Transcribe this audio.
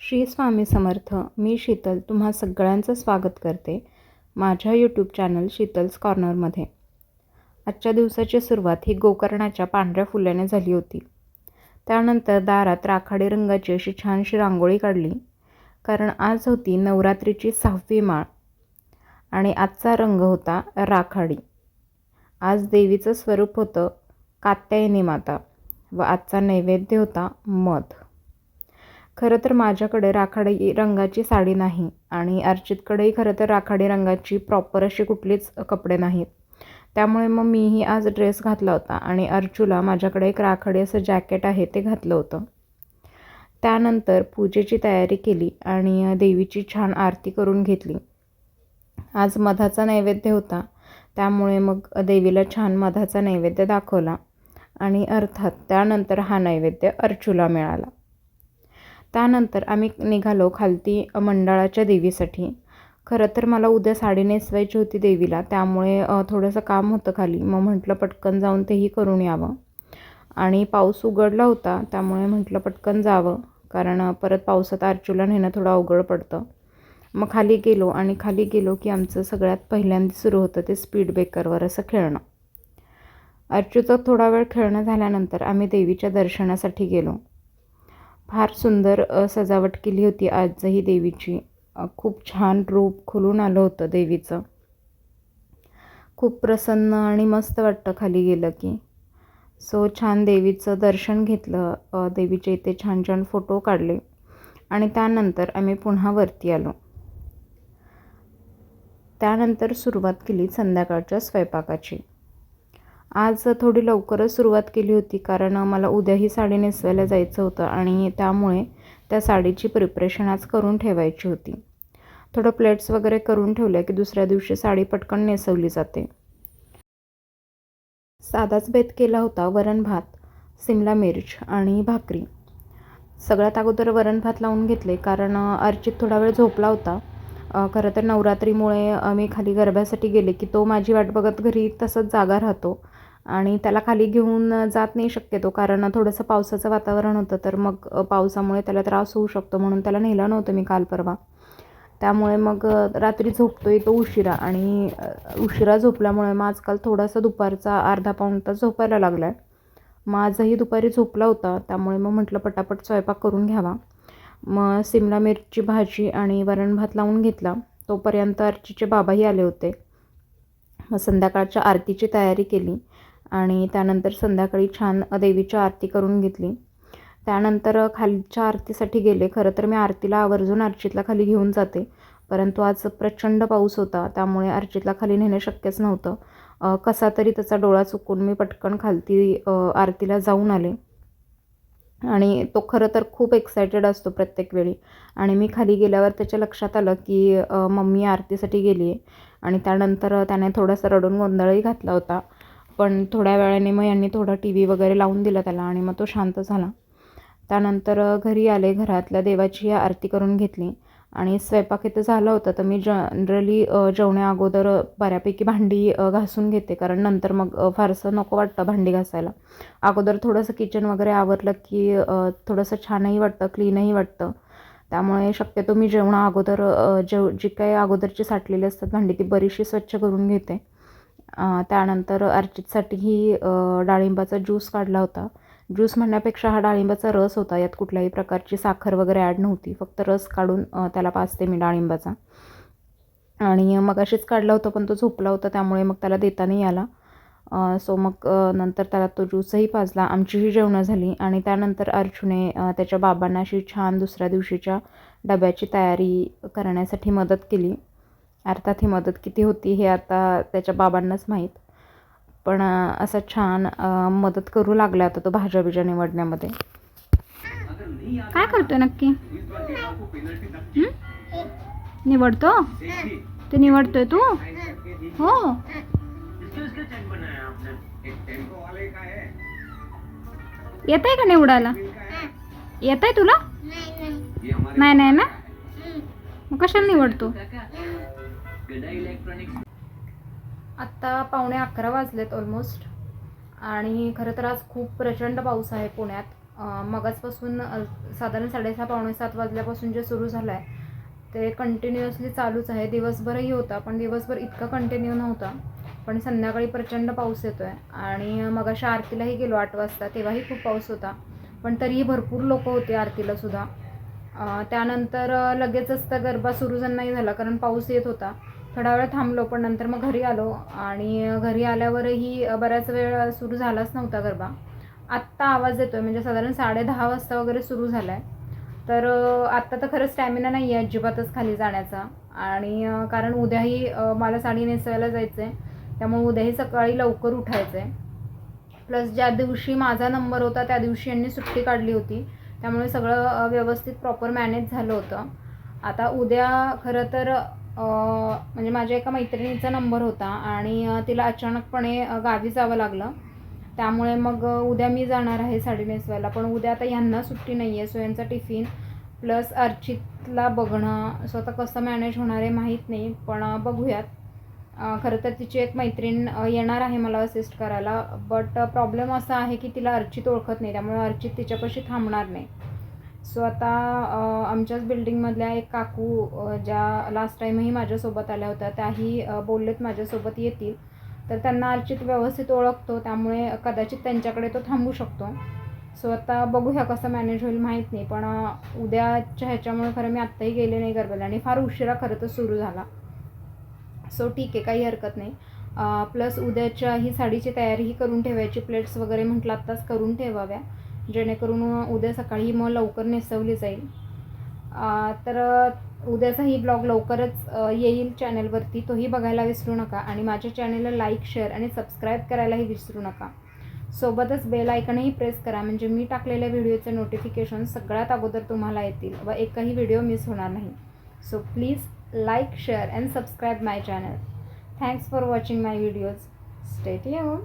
श्री स्वामी समर्थ मी शीतल तुम्हा सगळ्यांचं स्वागत करते माझ्या यूट्यूब चॅनल शीतल्स कॉर्नरमध्ये आजच्या दिवसाची सुरुवात ही गोकर्णाच्या पांढऱ्या फुल्याने झाली होती. त्यानंतर दारात राखाडी रंगाची अशी छानशी रांगोळी काढली कारण आज होती नवरात्रीची सहावी माळ आणि आजचा रंग होता राखाडी. आज देवीचं स्वरूप होतं कात्यायनी माता व आजचा नैवेद्य होता मध. खरं तर माझ्याकडे राखाडी रंगाची साडी नाही आणि अर्चितकडेही खरं तर राखाडी रंगाची प्रॉपर अशी कुठलीच कपडे नाहीत. त्यामुळे मग मीही आज ड्रेस घातला होता आणि अर्चूला माझ्याकडे एक राखाडी असं जॅकेट आहे ते घातलं होतं. त्यानंतर पूजेची तयारी केली आणि देवीची छान आरती करून घेतली. आज मधाचा नैवेद्य होता. त्यामुळे मग देवीला छान मधाचा नैवेद्य दाखवला आणि अर्थात त्यानंतर हा नैवेद्य अर्चूला मिळाला. त्यानंतर आम्ही निघालो खालती मंडळाच्या देवीसाठी. खरं तर मला उद्या साडी नेसवायची होती देवीला त्यामुळे थोडंसं काम होतं खाली. मग म्हटलं पटकन जाऊन तेही करून यावं. आणि पाऊस उघडला होता त्यामुळे म्हटलं पटकन जावं कारण परत पावसात अर्चूला नेणं थोडं अवघड पडतं. मग खाली गेलो आणि खाली गेलो की आमचं सगळ्यात पहिल्यांदा सुरू होतं ते स्पीड ब्रेकरवर असं खेळणं. अर्चूचं थोडा वेळ खेळणं झाल्यानंतर आम्ही देवीच्या दर्शनासाठी गेलो. फार सुंदर सजावट केली होती. आजही देवीची खूप छान रूप खुलून आलं होतं देवीचं. खूप प्रसन्न आणि मस्त वाटतं खाली गेलं की. सो छान देवीचं दर्शन घेतलं. देवीचे इथे छान छान फोटो काढले. आणि त्यानंतर आम्ही पुन्हा वरती आलो. त्यानंतर सुरुवात केली संध्याकाळच्या स्वयंपाकाची. आज थोडी लवकरच सुरुवात केली होती कारण मला उद्या ही साडी नेसवायला जायचं होतं आणि त्यामुळे त्या साडीची प्रिपरेशन आज करून ठेवायची होती. थोडं प्लेट्स वगैरे करून ठेवल्या की दुसऱ्या दिवशी साडी पटकन नेसवली जाते. साधाच बेत केला होता वरण भात सिमला मिर्च आणि भाकरी. सगळ्यात अगोदर वरण भात लावून घेतले कारण अर्चित थोडा वेळ झोपला होता. खरं तर नवरात्रीमुळे मी खाली गरब्यासाठी गेले की तो माझी वाट बघत घरी तसंच जागा राहतो. आणि त्याला खाली घेऊन जात नाही शक्यतो कारण थोडंसं पावसाचं वातावरण होतं तर मग पावसामुळे त्याला त्रास होऊ शकतो म्हणून त्याला नेलं नव्हतं मी काल परवा. त्यामुळे मग रात्री झोपतोय तो उशिरा आणि उशिरा झोपल्यामुळे मग आजकाल थोडासा दुपारचा अर्धा पाऊण तास झोपायला लागला आहे मग आजही दुपारी झोपला होता त्यामुळे मग म्हटलं पटापट स्वयंपाक करून घ्यावा. मग सिमला मिरची भाजी आणि वरण भात लावून घेतला. तोपर्यंत अर्चीचे बाबाही आले होते. मग संध्याकाळच्या आरतीची तयारी केली. आणि त्यानंतर संध्याकाळी छान देवीची आरती करून घेतली. त्यानंतर खालच्या आरतीसाठी गेले. खरं तर मी आरतीला आवर्जून अर्चितला खाली घेऊन जाते. परंतु आज प्रचंड पाऊस होता त्यामुळे अर्चितला खाली नेणं शक्यच नव्हतं. कसा तरी त्याचा डोळा चुकून मी पटकन खालती आरतीला जाऊन आले. आणि तो खरं तर खूप एक्सायटेड असतो प्रत्येक वेळी. आणि मी खाली गेल्यावर त्याच्या लक्षात आलं की मम्मी आरतीसाठी गेली आहे आणि त्यानंतर त्याने थोडासा रडून गोंधळही घातला होता. पण थोड्या वेळाने मग यांनी थोडा टी व्ही वगैरे लावून दिला त्याला आणि मग तो शांत झाला. त्यानंतर घरी आले घरातल्या देवाची आरती करून घेतली आणि स्वयंपाक इथं झालं होतं तर मी जनरली जेवण्या अगोदर बऱ्यापैकी भांडी घासून घेते कारण नंतर मग फारसं नको वाटतं भांडी घासायला. अगोदर थोडंसं किचन वगैरे आवरलं की थोडंसं छानही वाटतं क्लीनही वाटतं. त्यामुळे शक्यतो मी जेवणा अगोदर जेव जी काही अगोदरची साठलेली असतात भांडी ती बरीचशी स्वच्छ करून घेते. त्यानंतर अर्चितसाठीही डाळिंबाचा ज्यूस काढला होता. ज्यूस म्हणण्यापेक्षा हा डाळिंबाचा रस होता. यात कुठल्याही प्रकारची साखर वगैरे ॲड नव्हती. फक्त रस काढून त्याला पाचते मी डाळिंबाचा. आणि मग अशीच काढला होता पण तो झोपला होता त्यामुळे मग त्याला देता नाही आला. सो मग नंतर त्याला तो ज्यूसही पाजला. आमचीही जेवणं झाली. आणि त्यानंतर अर्जुने त्याच्या बाबांना अशी छान दुसऱ्या दिवशीच्या डब्याची तयारी करण्यासाठी मदत केली. अर्थात ही मदत किती होती हे आता त्याच्या बाबांनाच माहीत. पण असं छान मदत करू लागला आता तो भाज्या बिज्या निवडण्यामध्ये. काय करतोय नक्की? निवडतो? ते निवडतोय तू? हो. येत आहे का निवडायला? येत आहे तुला? नाही नाही. ना? मग कशाला निवडतो? आत्ता पावणे अकरा वाजलेत ऑलमोस्ट आणि खरं तर आज खूप प्रचंड पाऊस आहे पुण्यात. मगाचपासून साधारण साडेसहा पावणे सात वाजल्यापासून जे सुरू झालं आहे ते कंटिन्युअसली चालूच आहे. दिवसभरही होता पण दिवसभर इतका कंटिन्यू नव्हता. पण संध्याकाळी प्रचंड पाऊस येतो आहे आणि मगाशी आरतीलाही गेलो आठ वाजता तेव्हाही खूप पाऊस होता. पण तरीही भरपूर लोक होते आरतीला सुद्धा. त्यानंतर लगेचच तर गरबा सुरू जण नाही झाला कारण पाऊस येत होता. थोडा वेळ थांबलो पण नंतर मग घरी आलो आणि घरी आल्यावरही बऱ्याच बराच वेळ सुरू झालाच नव्हता गरबा. आत्ता आवाज येतोय म्हणजे साधारण साडे दहा वाजता वगैरे सुरू झाला आहे तर आत्ता तर खरंच स्टॅमिना नाही आहे अजिबातच खाली जाण्याचा. आणि कारण उद्याही मला साडी नेसवायला जायचं आहे त्यामुळे उद्याही सकाळी लवकर उठायचं आहे प्लस ज्या दिवशी माझा नंबर होता त्या दिवशी यांनी सुट्टी काढली होती. त्यामुळे सगळं व्यवस्थित प्रॉपर मॅनेज झालं होतं. आता उद्या खरं तर म्हणजे माझ्या एका मैत्रिणीचा नंबर होता आणि तिला अचानकपणे गावी जावं लागलं. त्यामुळे मग उद्या मी जाणार आहे साडी नेसवायला. पण उद्या आता यांना सुट्टी नाही आहे सो यांचा टिफिन प्लस अर्चितला बघणं. सो आता कसं मॅनेज होणार आहे माहीत नाही पण बघूयात. खरं तर तिची एक मैत्रीण येणार आहे मला असिस्ट करायला. बट प्रॉब्लेम असा आहे की तिला अर्चित ओळखत नाही. त्यामुळे अर्चित तिच्यापाशी थांबणार नाही. सो आता आमच्याच बिल्डिंगमधल्या एक काकू ज्या लास्ट टाईमही माझ्यासोबत आल्या होत्या त्याही बोललेत माझ्यासोबत येतील. तर त्यांना अर्चित व्यवस्थित ओळखतो त्यामुळे कदाचित त्यांच्याकडे तो थांबू शकतो. सो आता बघूया कसं मॅनेज होईल माहीत नाही. पण उद्याच्या ह्याच्यामुळे खरं मी आत्ताही गेले नाही गरबेला आणि फार उशिरा खरं तर सुरू झाला. सो ठीक आहे काही हरकत नाही. प्लस उद्याच्या ही साडीची तयारीही करून ठेवायची प्लेट्स वगैरे म्हटलं आत्ताच करून ठेवाव्या. जेणेकरून उद्या सकाळी मग लवकर नेसवली जाईल. तर उद्याचा ही ब्लॉग लवकरच येईल चॅनलवरती. तोही बघायला विसरू नका आणि माझ्या चॅनलला लाईक शेअर आणि सबस्क्राईब करायलाही विसरू नका. सोबतच बेल आयकनही प्रेस करा. म्हणजे मी टाकलेल्या व्हिडिओचे नोटिफिकेशन सगळ्यात अगोदर तुम्हाला येतील व एकही व्हिडिओ मिस होणार नाही. So please like share and subscribe my channel thanks for watching my videos state येऊन